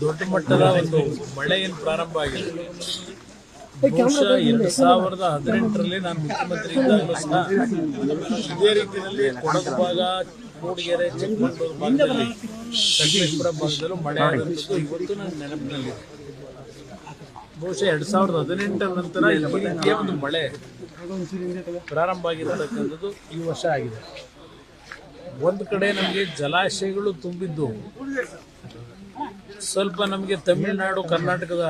ದೊಡ್ಡ ಮಟ್ಟದ ಒಂದು ಮಳೆ ಏನು ಪ್ರಾರಂಭ ಆಗಿದೆ ಬಹುಶಃ ಎರಡು ಸಾವಿರದ ಹದಿನೆಂಟರಲ್ಲಿ ನಾನು ಮುಖ್ಯಮಂತ್ರಿ ಇದ್ದಾಗಲೂ ಸಹ ಇದೇ ರೀತಿಯಲ್ಲಿ ಕೊಡಗು ಭಾಗ ಮೂಡಿಗೆರೆ ಚಿಕ್ಕಮಗಳೂರು ಭಾಗದಲ್ಲಿ ಸಕಲೇಶ್ವರ ಭಾಗದಲ್ಲೂ ಮಳೆ ಆದಂಥದ್ದು ಇವತ್ತು ನನ್ನ ನೆನಪಿನಲ್ಲಿದೆ ಬಹುಶಃ ಎರಡ್ ಸಾವಿರದ ಹದಿನೆಂಟರ ನಂತರ ಈ ರೀತಿಯ ಒಂದು ಮಳೆ ಪ್ರಾರಂಭ ಆಗಿರತಕ್ಕಂಥದ್ದು ಈ ವರ್ಷ ಆಗಿದೆ. ಒಂದು ಕಡೆ ನಮಗೆ ಜಲಾಶಯಗಳು ತುಂಬಿದ್ದು ಸ್ವಲ್ಪ ನಮಗೆ ತಮಿಳುನಾಡು ಕರ್ನಾಟಕದ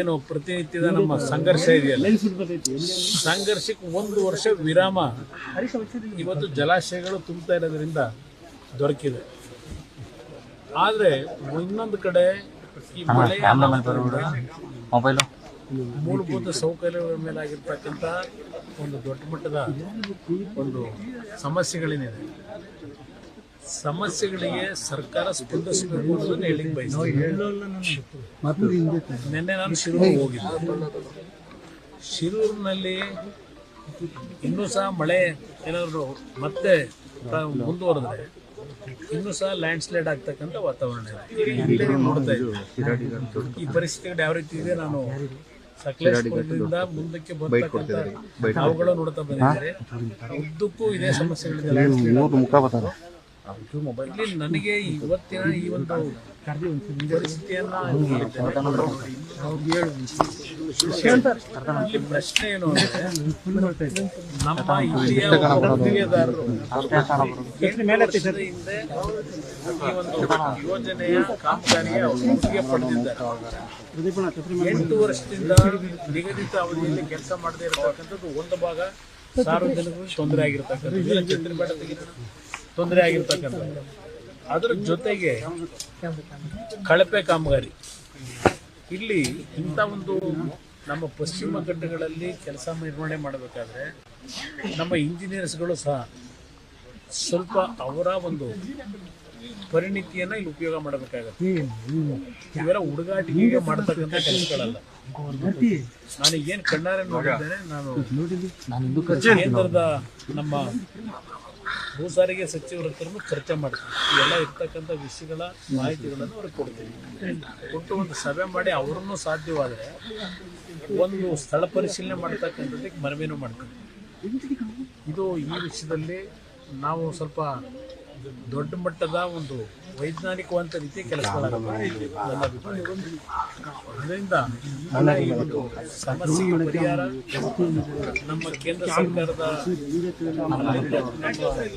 ಏನು ಪ್ರತಿನಿತ್ಯದ ನಮ್ಮ ಸಂಘರ್ಷ ಇದೆಯಲ್ಲ ಸಂಘರ್ಷಕ್ಕೆ ಒಂದು ವರ್ಷ ವಿರಾಮ ಇವತ್ತು ಜಲಾಶಯಗಳು ತುಂಬ್ತಾ ಇರೋದ್ರಿಂದ ದೊರಕಿದೆ. ಆದರೆ ಇನ್ನೊಂದು ಕಡೆ ಈ ಮಳೆ ಮೊಬೈಲು ಮೂಲಭೂತ ಸೌಕರ್ಯಗಳ ಮೇಲೆ ಆಗಿರ್ತಕ್ಕಂಥ ಒಂದು ದೊಡ್ಡ ಮಟ್ಟದ ಒಂದು ಸಮಸ್ಯೆಗಳೇನಿದೆ. ಸಮಸ್ಯೆಗಳಿಗೆ ಸರ್ಕಾರ ಸ್ಪಂದಿಸಬೇಕು ಅನ್ನೋದನ್ನ ಹೇಳಿಕ್ ಬಯಸ್ತೀನಿ. ನಿನ್ನೆ ನಾನು ಶಿರೂರು ಹೋಗಿದ್ದೆ. ಶಿರೂರಿನಲ್ಲಿ ಇನ್ನೂ ಸಹ ಮಳೆ ಏನಾದರೂ ಮತ್ತೆ ಮುಂದುವರೆದ್ರೆ ಇನ್ನೂ ಸಹ ಲ್ಯಾಂಡ್ ಸ್ಲೈಡ್ ಆಗ್ತಕ್ಕಂಥ ವಾತಾವರಣ ಇದೆ. ನೋಡ್ತಾ ಇದ್ದೀವಿ ಈ ಪರಿಸ್ಥಿತಿ ಯಾವ ರೀತಿ ಇದೆ ನಾನು ಸಕಲೇಶ್ಪುರದಿಂದ ಮುಂದಕ್ಕೆ ಬರ್ತಕ್ಕಂಥ ಅವುಗಳು ನೋಡ್ತಾ ಬಂದಿದ್ದಾರೆ. ಉದ್ದಕ್ಕೂ ಇದೇ ಸಮಸ್ಯೆಗಳಿದೆ. ಇಲ್ಲಿ ನನಗೆ ಇವತ್ತಿನ ಈ ಒಂದು ಪ್ರಶ್ನೆ ಏನು ನಮ್ಮ ಯೋಜನೆಯ ಕಾಮಗಾರಿಗೆ ಎಂಟು ವರ್ಷದಿಂದ ನಿಗದಿತ ಅವಧಿಯಲ್ಲಿ ಕೆಲಸ ಮಾಡದೇ ಇರತಕ್ಕಂಥದ್ದು ಒಂದು ಭಾಗ ಸಾರ್ವಜನಿಕರು ತೊಂದರೆ ಆಗಿರ್ತಕ್ಕಂಥದ್ದು ಚಿತ್ರಬೇಡ ತೆಗೆದು ತೊಂದರೆ ಆಗಿರ್ತಕ್ಕಂಥದ್ದು. ಅದರ ಜೊತೆಗೆ ಕಳಪೆ ಕಾಮಗಾರಿ. ಇಲ್ಲಿ ಇಂಥ ಒಂದು ನಮ್ಮ ಪಶ್ಚಿಮ ಘಟ್ಟಗಳಲ್ಲಿ ಕೆಲಸ ನಿರ್ವಹಣೆ ಮಾಡಬೇಕಾದ್ರೆ ನಮ್ಮ ಇಂಜಿನಿಯರ್ಸ್ಗಳು ಸಹ ಸ್ವಲ್ಪ ಅವರ ಒಂದು ಪರಿಣಿತಿಯನ್ನ ಇಲ್ಲಿ ಉಪಯೋಗ ಮಾಡಬೇಕಾಗತ್ತೆ. ಇವೆಲ್ಲ ಹುಡುಗಾಟಿಕೆ ಮಾಡ್ತಕ್ಕಂಥ ಕೆಲಸಗಳಲ್ಲ. ನಾನು ಏನು ಕಣ್ಣಾರೆ ನೋಡಿದ್ದೇನೆ ನಾನು ಕೇಂದ್ರದ ನಮ್ಮ ಭೂ ಸಾರಿಗೆ ಸಚಿವರ ಹತ್ರನೂ ಚರ್ಚೆ ಮಾಡ್ತೀವಿ. ಎಲ್ಲ ಇರ್ತಕ್ಕಂಥ ವಿಷಯಗಳ ಮಾಹಿತಿಗಳನ್ನು ಅವ್ರಿಗೆ ಕೊಡ್ತೀವಿ. ಕೊಟ್ಟು ಒಂದು ಸಭೆ ಮಾಡಿ ಅವರನ್ನು ಸಾಧ್ಯವಾದರೆ ಒಂದು ಸ್ಥಳ ಪರಿಶೀಲನೆ ಮಾಡ್ತಕ್ಕಂಥದ್ದಕ್ಕೆ ಮನವಿನೂ ಮಾಡ್ತೀವಿ. ಇದು ಈ ವಿಷಯದಲ್ಲಿ ನಾವು ಸ್ವಲ್ಪ ದೊಡ್ಡ ಮಟ್ಟದ ಒಂದು ವೈಜ್ಞಾನಿಕವಂತ ರೀತಿಯ ಕೆಲಸ ನನ್ನ ಅಭಿಪ್ರಾಯ ಅದರಿಂದ ಈ ಒಂದು ಸಮಸ್ಯೆಗೆ ಪರಿಹಾರ ನಮ್ಮ ಕೇಂದ್ರ ಸರ್ಕಾರದ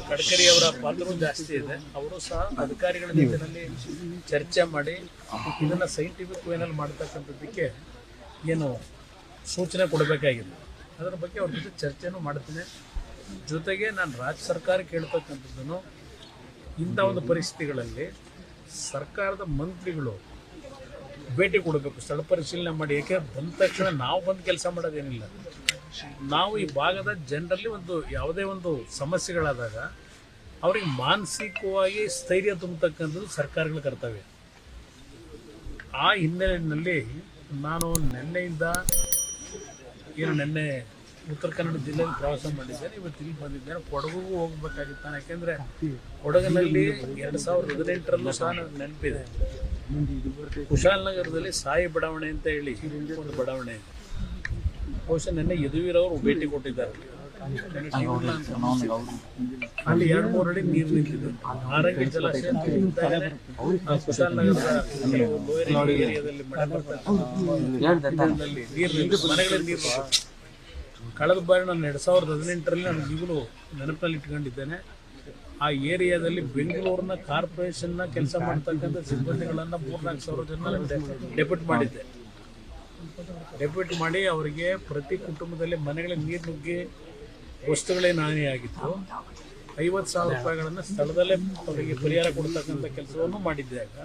ಗಡ್ಕರಿ ಅವರ ಪಾತ್ರವೂ ಜಾಸ್ತಿ ಇದೆ. ಅವರು ಸಹ ಅಧಿಕಾರಿಗಳ ಜೊತೆನಲ್ಲಿ ಚರ್ಚೆ ಮಾಡಿ ಇದನ್ನ ಸೈಂಟಿಫಿಕ್ ವೇನಲ್ಲಿ ಮಾಡ್ತಕ್ಕಂಥದ್ದಕ್ಕೆ ಏನು ಸೂಚನೆ ಕೊಡಬೇಕಾಗಿದೆ. ಅದರ ಬಗ್ಗೆ ಅವ್ರ ಜೊತೆ ಚರ್ಚೆನೂ ಮಾಡ್ತೀನಿ. ಜೊತೆಗೆ ನಾನು ರಾಜ್ಯ ಸರ್ಕಾರಕ್ಕೆ ಕೇಳ್ತಕ್ಕಂಥದ್ದನ್ನು ಇಂಥ ಒಂದು ಪರಿಸ್ಥಿತಿಗಳಲ್ಲಿ ಸರ್ಕಾರದ ಮಂತ್ರಿಗಳು ಭೇಟಿ ಕೊಡಬೇಕು, ಸ್ಥಳ ಪರಿಶೀಲನೆ ಮಾಡಿ. ಏಕೆ ಬಂದ ತಕ್ಷಣ ನಾವು ಬಂದು ಕೆಲಸ ಮಾಡೋದೇನಿಲ್ಲ. ನಾವು ಈ ಭಾಗದ ಜನರಲ್ಲಿ ಒಂದು ಯಾವುದೇ ಒಂದು ಸಮಸ್ಯೆಗಳಾದಾಗ ಅವ್ರಿಗೆ ಮಾನಸಿಕವಾಗಿ ಸ್ಥೈರ್ಯ ತುಂಬತಕ್ಕಂಥದ್ದು ಸರ್ಕಾರಗಳ ಕರ್ತವ್ಯ. ಆ ಹಿನ್ನೆಲೆಯಲ್ಲಿ ನಾನು ನಿನ್ನೆಯಿಂದ ಏನು ನಿನ್ನೆ ಉತ್ತರ ಕನ್ನಡ ಜಿಲ್ಲೆಯಲ್ಲಿ ಪ್ರವಾಸ ಮಾಡಿದ್ದೇನೆ ಇವತ್ತು ಇಲ್ಲಿ ಬಂದಿದ್ದೇನೆ ಕೊಡಗುಗೂ ಹೋಗ್ಬೇಕಾಗಿತ್ತು ನಾನು ಯಾಕೆಂದ್ರೆ ಕೊಡಗಿನಲ್ಲಿ ಎರಡ್ ಸಾವಿರದ ಹದಿನೆಂಟರಲ್ಲೂ ಸಹ ನನಗೆ ನೆನಪಿದೆ. ಕುಶಾಲನಗರದಲ್ಲಿ ಸಾಯಿ ಬಡಾವಣೆ ಅಂತ ಹೇಳಿ ಒಂದು ಬಡಾವಣೆ. ಇದೆ ಬಹುಶಃ ನಿನ್ನೆ ಯದುವೀರವರು ಭೇಟಿ ಕೊಟ್ಟಿದ್ದಾರೆ. ಅಲ್ಲಿ ಎರಡು ಮೂರು ಅಡಿ ನೀರು ನಿಂತಿದೆ. ಆರಂಗಿ ಜಲಾಶಯ ತುಂಬ್ತಾ ಇದೆ. ಆ ಕುಶಾಲನಗರದ ಕೆಲವು lower ಏರಿಯಾದಲ್ಲಿ ಮಳೆ ಬರ್ತಾ ನೀರು ನಿಂತು ಮನೆಗಳಲ್ಲಿ ನೀರು. ಕಳೆದ ಬಾರಿ ನಾನು ಎರಡು ಸಾವಿರದ ಹದಿನೆಂಟರಲ್ಲಿ ನಾನು ಈಗಲೂ ನೆನಪಿನಲ್ಲಿ ಇಟ್ಕೊಂಡಿದ್ದೇನೆ ಆ ಏರಿಯಾದಲ್ಲಿ ಬೆಂಗಳೂರಿನ ಕಾರ್ಪೊರೇಷನ್ನ ಕೆಲಸ ಮಾಡ್ತಕ್ಕಂಥ ಸಿಬ್ಬಂದಿಗಳನ್ನು ಮೂರ್ನಾಲ್ಕು ಸಾವಿರ ಜನ ಡೆಪ್ಯೂಟ್ ಮಾಡಿದ್ದೆ. ಡೆಪ್ಯೂಟ್ ಮಾಡಿ ಅವರಿಗೆ ಪ್ರತಿ ಕುಟುಂಬದಲ್ಲಿ ಮನೆಗಳಿಗೆ ನೀರು ನುಗ್ಗಿ ವಸ್ತುಗಳೇ ಹಾನಿಯಾಗಿತ್ತು ಐವತ್ತು ಸಾವಿರ ರೂಪಾಯಿಗಳನ್ನು ಸ್ಥಳದಲ್ಲೇ ಅವರಿಗೆ ಪರಿಹಾರ ಕೊಡ್ತಕ್ಕಂಥ ಕೆಲಸವನ್ನು ಮಾಡಿದ್ದಾಗ